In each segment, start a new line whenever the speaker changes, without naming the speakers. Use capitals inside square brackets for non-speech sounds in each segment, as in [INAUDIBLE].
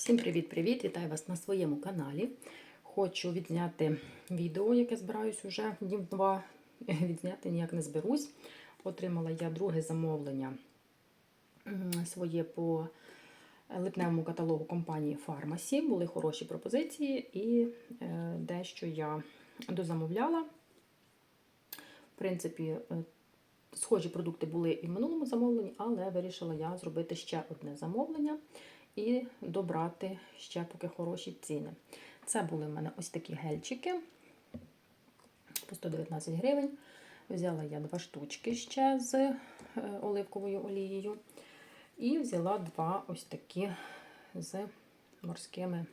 Всім привіт-привіт! Вітаю вас на своєму каналі. Хочу відзняти відео, яке збираюсь уже днів два. [LAUGHS] Відзняти ніяк не зберусь. Отримала я друге замовлення своє по липневому каталогу компанії Pharmacy. Були хороші пропозиції, і е, дещо я дозамовляла. В принципі, е, схожі продукти були і в минулому замовленні, але вирішила я зробити ще одне замовлення і добрати ще поки хороші ціни. Це були в мене ось такі гельчики по 119 гривень. Взяла я два штучки ще з е, оливковою олією. І взяла два ось такі з морськими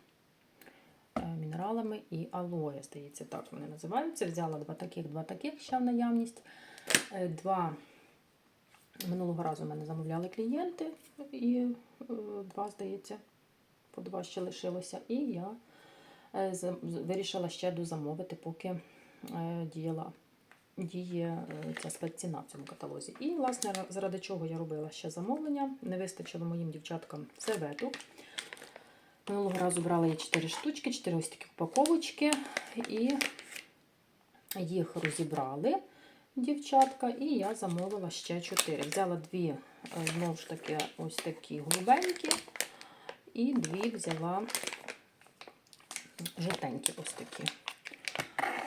е, мінералами і алоє, здається, так вони називаються. Взяла два таких, два таких ще в наявність. Е, Два минулого разу в мене замовляли клієнти, і е, два, здається, по два ще лишилося. І я е, вирішила ще дозамовити, поки е, діяла. Діє ця спецціна в цьому каталозі. І, власне, заради чого я робила ще замовлення. Не вистачило моїм дівчаткам серветок. Минулого разу брала я 4 штучки, 4 ось такі упаковочки, і їх розібрали дівчатка, і я замовила ще 4. Взяла дві, е, знову ж таки, ось такі голубенькі, і дві взяла жовтенькі ось такі.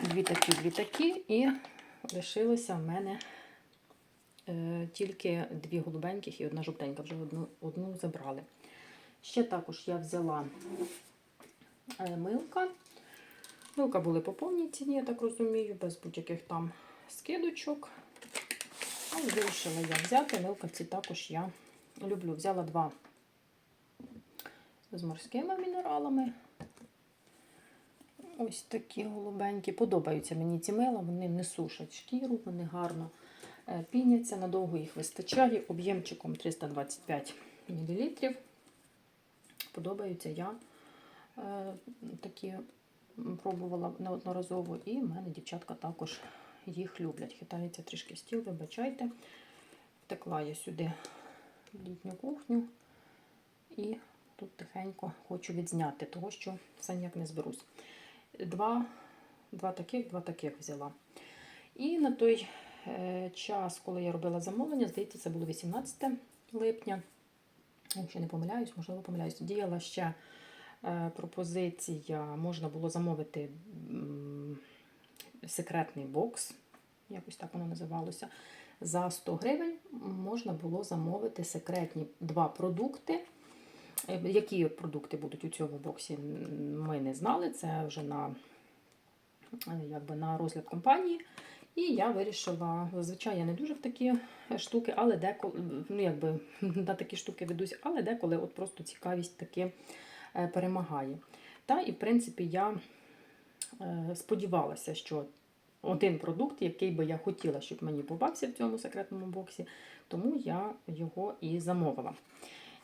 Дві такі, дві такі, і лишилося в мене е, тільки дві голубеньких і одна жовтенька, вже одну, одну забрали. Ще також я взяла е, милка. Милка були по повній ціні, я так розумію, без будь-яких там скидочок. Але вирішила я взяти. Милка також я люблю. Взяла два з морськими мінералами. Ось такі голубенькі. Подобаються мені ці мила, вони не сушать шкіру, вони гарно е, піняться, надовго їх вистачає. Об'ємчиком 325 мл. Подобаються я е, такі пробувала неодноразово, і в мене дівчатка також їх люблять. Хитається трішки стіл, вибачайте. Втекла я сюди в літню кухню і тут тихенько хочу відзняти, того що все ніяк не зберусь. Два, два таких, два таких взяла. І на той е, час, коли я робила замовлення, здається, це було 18 липня. Якщо не помиляюсь, можливо, помиляюсь. Діяла ще е, пропозиція, можна було замовити секретний бокс, якось так воно називалося. За 100 гривень можна було замовити секретні два продукти. Е, Які продукти будуть у цьому боксі, ми не знали. Це вже на, е, якби, на розгляд компанії. І я вирішила, зазвичай я не дуже в такі штуки, але деколи, ну якби [LAUGHS] на такі штуки ведусь, але деколи от просто цікавість таки е, перемагає. Та і в принципі я сподівалася, що один продукт, який би я хотіла, щоб мені попався в цьому секретному боксі, тому я його і замовила.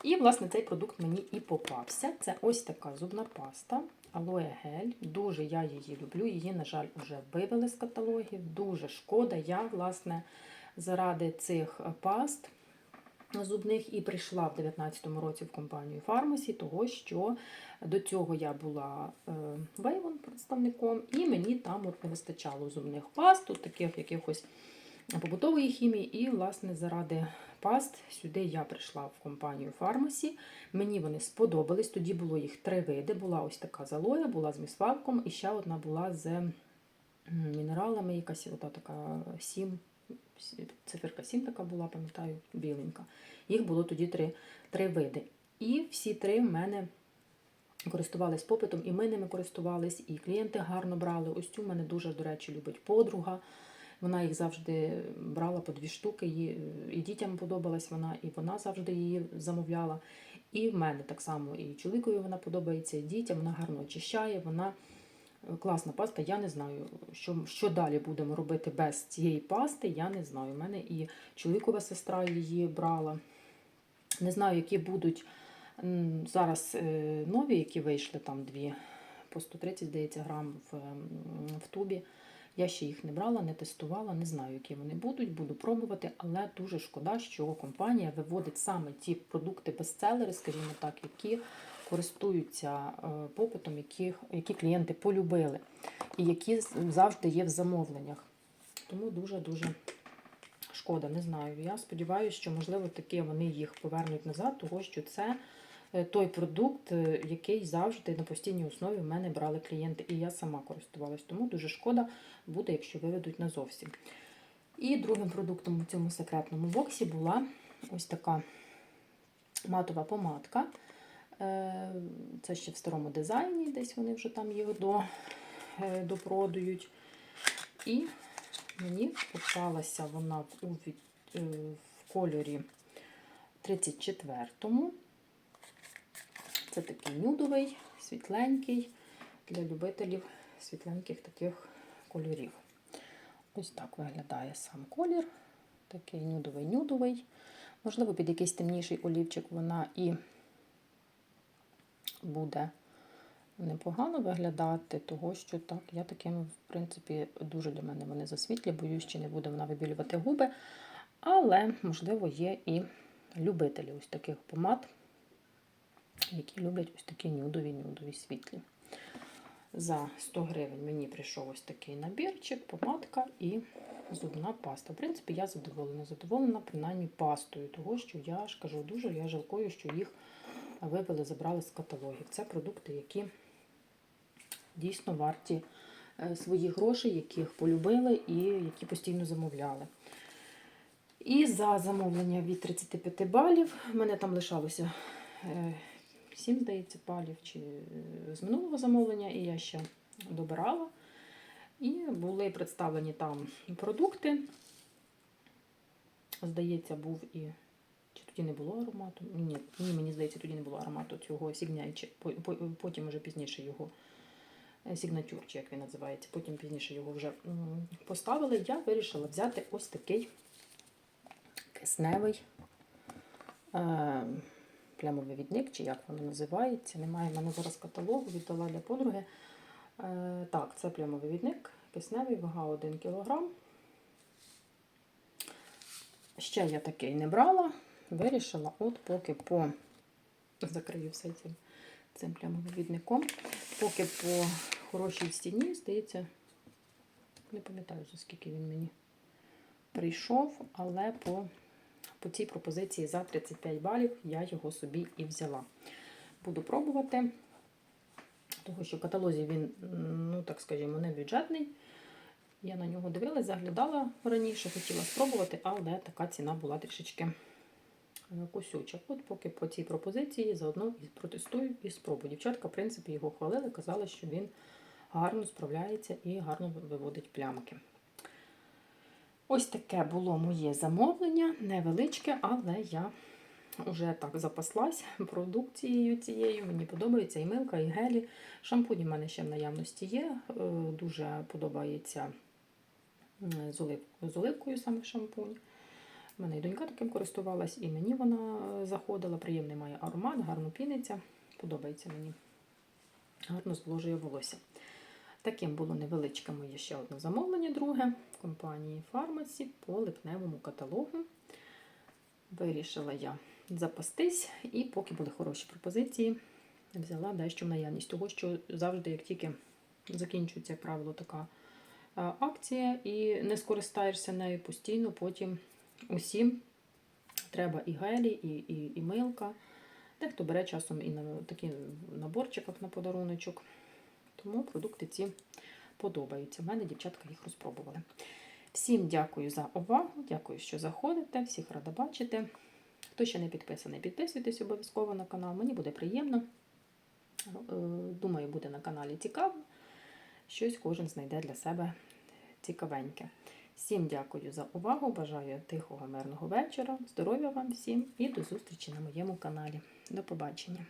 І, власне, цей продукт мені і попався. Це ось така зубна паста Aloe Gel. Дуже я її люблю. Її, на жаль, вже вивели з каталогів. Дуже шкода. Я, власне, заради цих паст зубних і прийшла в 2019 році в компанію Pharmacy, того що до цього я була е, Вейвон представником, і мені там от не вистачало зубних паст, от таких якихось побутової хімії. І, власне, заради паст сюди я прийшла в компанію Pharmacy. Мені вони сподобались. Тоді було їх три види. Була ось така залоя, була з місфалком, і ще одна була з мінералами, якась ота така 7. Циферка 7 така була, пам'ятаю, біленька. Їх було тоді три, три види. І всі три в мене користувались попитом, і ми ними користувались, і клієнти гарно брали. Ось цю мене дуже, до речі, любить подруга. Вона їх завжди брала по дві штуки, їй- і дітям подобалась вона, і вона завжди її замовляла. І в мене так само і чоловікові вона подобається, і дітям вона гарно очищає, вона класна паста. Я не знаю, що, що далі будемо робити без цієї пасти, я не знаю. У мене і чоловікова сестра її брала. Не знаю, які будуть зараз е, нові, які вийшли там дві по 130, здається, грам в, в тубі. Я ще їх не брала, не тестувала, не знаю, які вони будуть, буду пробувати, але дуже шкода, що компанія виводить саме ті продукти бестселери, скажімо так, які користуються е, попитом, яких, які клієнти полюбили і які завжди є в замовленнях. Тому дуже-дуже шкода, не знаю. Я сподіваюся, що, можливо, таки вони їх повернуть назад, тому що це е, той продукт, е, який завжди на постійній основі в мене брали клієнти, і я сама користувалась. Тому дуже шкода буде, якщо виведуть назовсім. І другим продуктом у цьому секретному боксі була ось така матова помадка. Е, Це ще в старому дизайні, десь вони вже там їх до, е, допродують. І мені попалася вона у е, в кольорі 34-му. Це такий нюдовий, світленький для любителів світленьких таких кольорів. Ось так виглядає сам колір. Такий нюдовий-нюдовий. Можливо, під якийсь темніший олівчик вона і буде непогано виглядати, того що так, я такими, в принципі, дуже для мене вони засвітлі, боюсь, чи не буде вона вибілювати губи. Але, можливо, є і любителі ось таких помад, які люблять ось такі нюдові-нюдові світлі. За 100 гривень мені прийшов ось такий набірчик, помадка і зубна паста. В принципі, я задоволена. Задоволена принаймні пастою, того що я ж кажу дуже, я жалкую, що їх вивели, забрали з каталогів. Це продукти, які дійсно варті е, своїх грошей, яких полюбили і які постійно замовляли. І за замовлення від 35 балів в мене там лишалося е, 7, здається, балів чи е, з минулого замовлення, і я ще добирала. І були представлені там продукти. Здається, був і. Тоді не було аромату? Ні, ні, мені здається, тоді не було аромату цього сігнячі. Потім вже пізніше його е, сігнатюр, чи як він називається. Потім пізніше його вже поставили. Я вирішила взяти ось такий кисневий е, плямовий відник, чи як воно називається. Немає в мене зараз каталогу, віддала для подруги. Е, так, це плямовий відник, кисневий, вага 1 кг. Ще я такий не брала. Вирішила, от поки по закрию все цим, цим плямовим відником, поки по хорошій стіні, здається, не пам'ятаю, за скільки він мені прийшов, але по, по цій пропозиції за 35 балів я його собі і взяла. Буду пробувати, тому що в каталозі він, ну так скажімо, не бюджетний. Я на нього дивилась, заглядала раніше, хотіла спробувати, але така ціна була трішечки е, косюча. От поки по цій пропозиції заодно і протестую і спробую. Дівчатка, в принципі, його хвалили, казали, що він гарно справляється і гарно виводить плямки. Ось таке було моє замовлення, невеличке, але я вже так запаслась продукцією цією. Мені подобається і милка, і гелі. Шампуні в мене ще в наявності є. Е, Дуже подобається з оливкою саме шампунь. Мене і донька таким користувалась, і мені вона е, заходила. Приємний має аромат, гарно піниться. Подобається мені. Гарно зволожує волосся. Таким було невеличке моє ще одне замовлення, друге компанії Фармасі по липневому каталогу. Вирішила я запастись, і поки були хороші пропозиції, взяла дещо в наявність. Того, що завжди, як тільки закінчується, як правило, така акція, і не скористаєшся нею постійно, потім усім треба і гелі, і, і, і милка. Дехто бере часом і на такі наборчиках на подаруночок. Тому продукти ці подобаються. В мене дівчатка їх розпробували. Всім дякую за увагу, дякую, що заходите, всіх рада бачити. Хто ще не підписаний, підписуйтесь обов'язково на канал, мені буде приємно. Е, Думаю, буде на каналі цікаво. Щось кожен знайде для себе цікавеньке. Всім дякую за увагу. Бажаю тихого, мирного вечора, здоров'я вам всім і до зустрічі на моєму каналі. До побачення!